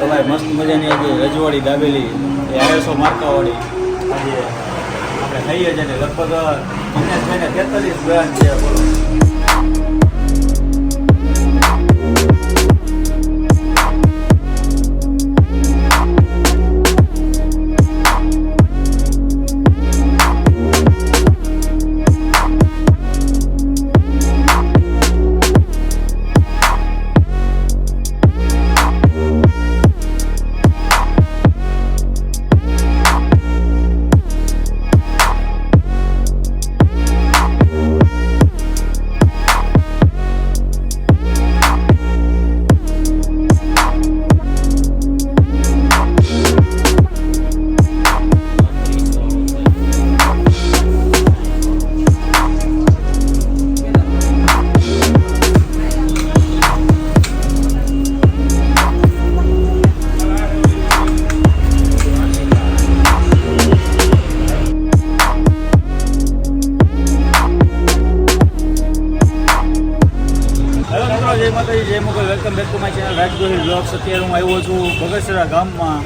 તો મસ્ત મજાની આજે રજવાડી દાબેલી, એ આઈએસઓ માર્કાવાળી. આજે આપણે ખાઈએ છીએ લગભગ પચાસ મહિને તેતાલીસ બ્રાન્ડ છે રાજગોહિલ અત્યારે હું આવ્યો છું બગસરા ગામમાં.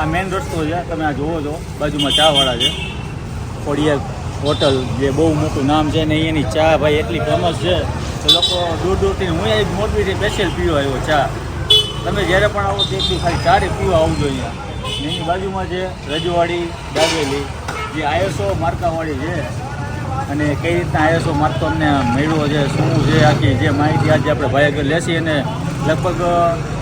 આ મેઇન રસ્તો છે, તમે આ જુઓ છો. બાજુમાં ચાવાળા છે. ખોડિયાર હોટલ જે બહુ મોટું નામ છે ને એની ચા ભાઈ એટલી ફેમસ છે. તો લોકો દૂર દૂરથી હું એક મોરબીથી સ્પેશિયલ પીવા આવ્યો ચા. તમે જ્યારે પણ આવો તો ખાલી ચારે પીવા આવજો અહીંયા. એની બાજુમાં છે રજવાડી, દાબેલી, જે આયસો માર્કાવાળી છે. અને કઈ રીતના આયસો મારતો અમને મળ્યો છે, શું છે, આખી જે માહિતી આજે આપણે ભાઈ આગળ લેશી અને લગભગ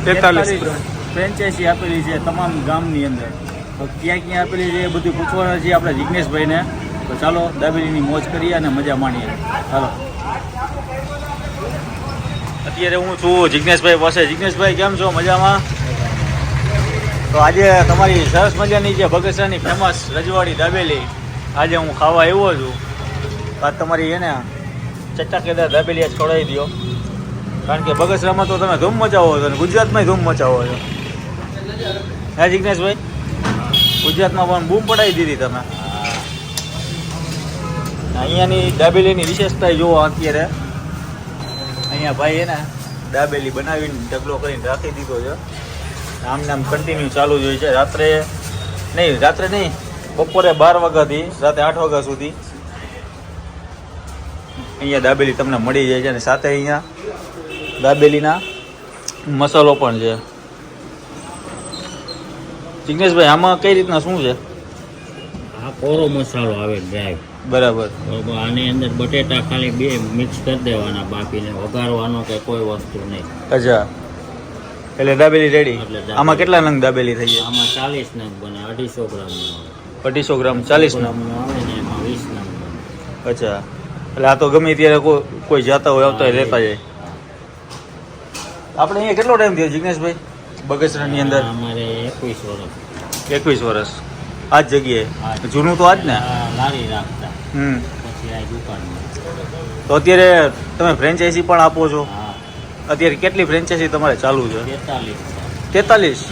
43 ફ્રેન્ચાઇઝી આપેલી છે તમામ ગામની અંદર. તો ક્યાં ક્યાં આપેલી છે એ બધું પૂછવાના છે આપણે જિજ્ઞેશભાઈને તો ચાલો દાબેલીની મોજ કરીએ અને મજા માણીએ. ચાલો અત્યારે હું છું જિજ્ઞેશભાઈ પાસે. જિજ્ઞેશભાઈ કેમ છો? મજામાં? તો આજે તમારી સરસ મજાની જે બગસરાની ફેમસ રજવાડી દાબેલી, આજે હું ખાવા આવ્યો છું. આ તમારી એને ચટાકેદાર દાબેલી ખવડાવી દો કારણ કે બગસરામાં તો તમે ધૂમ મચાવો છો અને ગુજરાતમાં ધૂમ મચાવો છો. હે જિજ્ઞેશભાઈ? ગુજરાતમાં પણ બૂમ પડાવી દીધી તમે. અહીંયાની દાબેલીની વિશેષતા જુઓ અત્યારે. અહીંયા ભાઈ એને દાબેલી બનાવીને ઢગલો કરીને રાખી દીધો છે. આમ નામ કન્ટિન્યુ ચાલુ જ હોય છે. રાત્રે નહીં રાત્રે નહીં, બપોરે બાર વાગ્યાથી રાતે આઠ વાગ્યા સુધી અહીંયા દાબેલી તમને મળી જાય છે અને સાથે અહીંયા દાબેલીના મસાલો પણ છે. જિગ્નેશભાઈ આમાં કઈ રીતના શું છે? આ કોરો મસાલો આવે ડ્રાય બરાબર. બરોબર આની અંદર બટેટા ખાલી બે મિક્સ કરી દેવાના બાકીને. વઘારવાનો કે કોઈ વસ્તુ નહીં. અચ્છા. એટલે દાબેલી રેડી આમાં કેટલા નંગ દાબેલી થઈ જાય? આમાં ચાલીસ નંગ બને અઢીસો ગ્રામ અઢીસો ગ્રામ ચાલીસ નંગ. આવે ને એમાં વીસ નંગ અચ્છા. એટલે આ તો ગમે ત્યારે કોઈ જતા હોય આવતા હોય લેતા જાય. આપણે અહીંયા કેટલો ટાઈમ થયો જિગ્નેશભાઈ બગસરાની અંદર? અમારે એકવીસ વર્ષ. એકવીસ વર્ષ. આ જ જગ્યાએ જૂનું તો આ જ ને લારી રાખતા. હમ. પછી આ દુકાનમાં. તો અત્યારે તમે ફ્રેન્ચાઇઝી પણ આપો છો? અત્યારે કેટલી ફ્રેન્ચાઇઝી તમારે ચાલુ છે? તેતાલીસ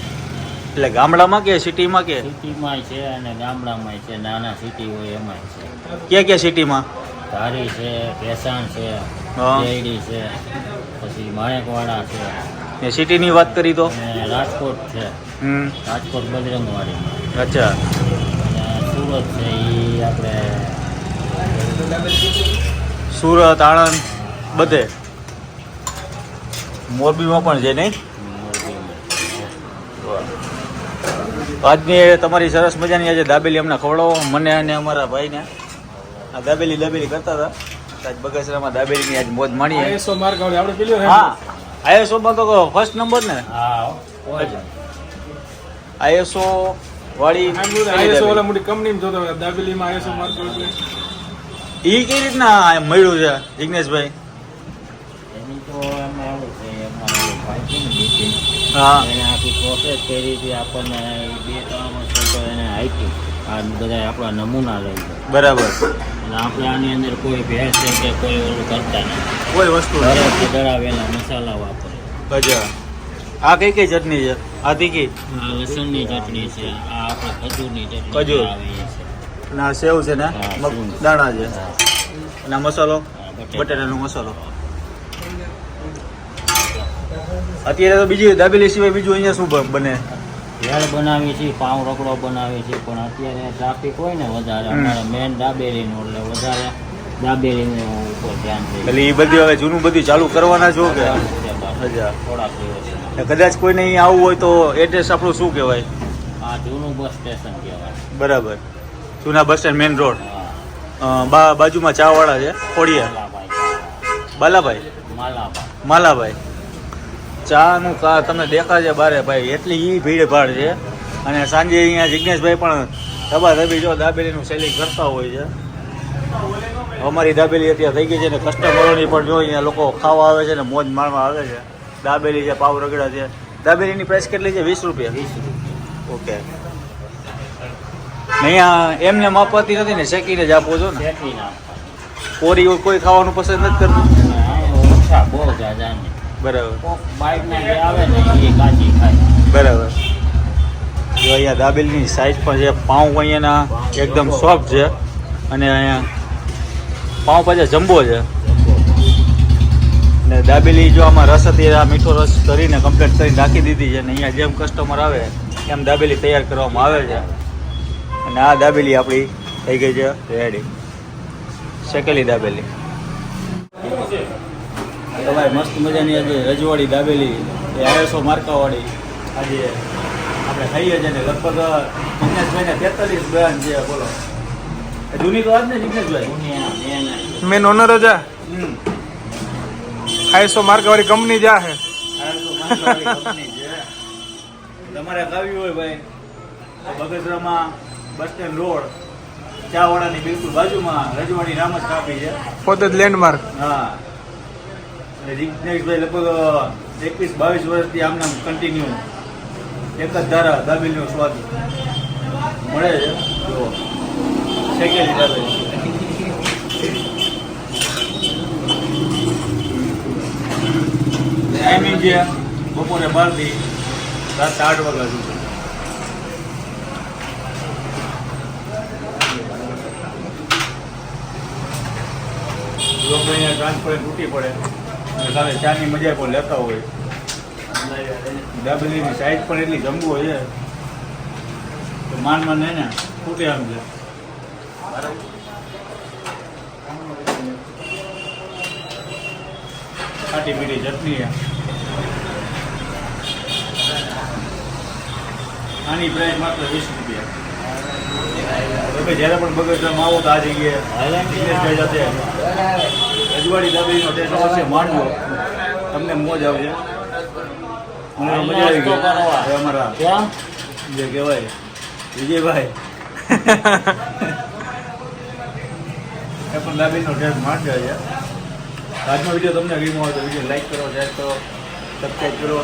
એટલે ગામડામાં કે સિટીમાં કે? સિટીમાંય છે અને ગામડામાંય છે. નાના સિટી હોય એમાંય છે. ક્યાં ક્યાં સિટીમાં? ધારી છે ભેસાણ છે. શેરડી છે પછી માણેકવાડા છે. ને સિટીની વાત કરી તો? રાજકોટ છે. રાજકોટ બજરંગવાડી અચ્છા. અને સુરત છે એ આપણે સુરત આણંદ બધે. મોરબીમાં પણ છે નહીં? આજની તમારી સરસ મજાની આજે દાબેલી અમને ખવડાવો મને અને અમારા ભાઈને. આ દાબેલી દાબેલી કરતા હતા. આજ બગસરામાં દાબેલીની આજ મોજ માણી આઈએસઓ માર્ક આવડે આપણે પેલી હા આઈએસઓમાં તો ફર્સ્ટ નંબર ને? હા આઈએસઓ વાળી આઈએસઓ વાળા મોટી કંપની જોતો. દાબેલીમાં આઈએસઓ માર્ક આવડે એ કઈ રીતના મળ્યું છે જિગ્નેશભાઈ એની તો એમાં એવું છે એમાં ઓલો ભાઈ છે ને નીતિન, હા. એને આખી પ્રોસેસ કરી હતી આપણને બે ત્રણ વર્ષ તો એને આપી આ બધા આપણા નમૂના લઈ બરાબર. અને આપણે આની અંદર કોઈ ભેળ છે કે કોઈ ઓલું કરતા નથી. કોઈ વસ્તુ ડરાવેલા મસાલા વાપરે. અચ્છા. આ કઈ કઈ ચટણી છે? આ તીખી? આ લસણની ચટણી છે. આ આપણે ખજૂરની ચટણી ખજૂર. અને આ સેવ છે ને? દાણા છે. અને મસાલો? બટેટાનો બટેટા. બટાટાનો મસાલો. અત્યારે તો બીજી દાબેલી સિવાય બીજું અહીંયા શું બને? ભેળ બનાવી છે પાઉં રગડો બનાવી છે પણ અત્યારે ટ્રાફિક હોય ને વધારે અમારે મેન દાબેલીનું એટલે વધારે દાબેલીનું ઉપર ધ્યાન દે એટલે એ બધી હવે જૂનું બધું ચાલુ કરવાના છો કે. થોડાક દિવસ કદાચ કોઈને અહીં આવવું હોય તો એડ્રેસ આપણું શું કહેવાય? આ જૂનું બસ સ્ટેશન કહેવાય. બરાબર. જૂના બસ સ્ટેન્ડ મેઇન રોડ બાજુમાં ચાવાળા છે ખોડિયા બાલાભાઈ? માલાભાઈ. માલાભાઈ. ચાનું કા તમને દેખાશે બારે ભાઈ એટલી ઈ ભીડ ભાડ છે. અને સાંજે અહીંયા જિજ્ઞેશભાઈ પણ ધબા ધબી જો દાબેલીનું સેલિંગ કરતા હોય છે. અમારી દાબેલી અત્યારે થઈ ગઈ છે ને કસ્ટમરોની પણ જો અહીંયા લોકો ખાવા આવે છે ને મોજ માણવા આવે છે. દાબેલી છે પાવ રગડા છે. દાબેલીની પ્રાઇસ કેટલી છે? વીસ રૂપિયા. વીસ રૂપિયા. ઓકે. અહીંયા એમને માપવાતી નથી ને શેકીને જ આપો છો ને. કોરી કોઈ ખાવાનું પસંદ નથી કરતું? બહુ નહીં બરાબર. બાઇકના જે આવે ને એ કાચી બરાબર. જો અહીંયા દાબેલીની સાઈઝ પણ છે પાઉં અહીંયાના એકદમ સોફ્ટ છે અને અહીંયા પાઉં પાછા જમ્બો છે. ને દાબેલી જો આમાં રસ હતી આ મીઠો રસ કરીને કમ્પ્લીટ કરીને રાખી દીધી છે અને અહીંયા જેમ કસ્ટમર આવે એમ દાબેલી તૈયાર કરવામાં આવે છે. અને આ દાબેલી આપણી થઈ ગઈ છે રેડી શેકેલી દાબેલી. તમારે મસ્ત મજાની આજે રજવાડી દાબેલી એ આરસો માર્કાવાળી. આજે આપણે ખાઈએ છીએ ને લગભગ જિજ્ઞેશભાઈને તેતાલીસ બ્રાન્ડ છે બોલો. જૂની તો આજ ને જિજ્ઞેશભાઈ મેન ઓનર જ આ. માર્કાવાળી આઈસો માર્કવાળી કંપની જ આ હે. તમારે ખાવી હોય ભાઈ તો બગસરામાં બસ સ્ટેન્ડ રોડ ચાવાડાની બિલકુલ બાજુમાં રજવાડી રામ જ કાપી છે. પોતે જ લેન્ડમાર્ક હા. અને જિજ્ઞેશભાઈ લગભગ એકવીસ બાવીસ વર્ષથી આમને કન્ટિન્યુ એક જ ધારા દાબેલીનો સ્વાદ મળે છે. જો શેકેલી દાબેલી ટાઈમિંગ છે બપોરે બારથી રાત આઠ વાગ્યા સુધી. લોકો અહીંયા ટ્રાન્સપોર્ટ તૂટી પડે. અને સામે ચાની મજા પણ લેતા હોય. દાબેલીની સાઈઝ પણ એટલી જમવું હોય છે. તો માન માન ને ખૂટે આમ છે ખાટી મીઠી ચટણી આની પ્રાઇસ માત્ર વીસ રૂપિયા. તમે જ્યારે પણ બગસરામાં આવો તો આ જગ્યાએ દિનેશભાઈ સાથે રજવાડી દાબેલીનો ટેસ્ટ અવશ્ય માણજો તમને મોજ આવશે મને મજા આવી ગઈ. અમારા જે કહેવાય વિજયભાઈ. એ પણ દાબેલીનો ટેસ્ટ માણજો છે. આજનો વીડિયો તમને ગમ્યો હોય તો વીડિયો લાઈક કરો શેર કરો સબસ્ક્રાઈબ કરો.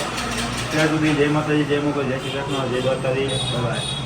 ત્યાં સુધી જય માતાજી જય મોગલ જય શ્રી કૃષ્ણ જય દ્વારકાજી બાય.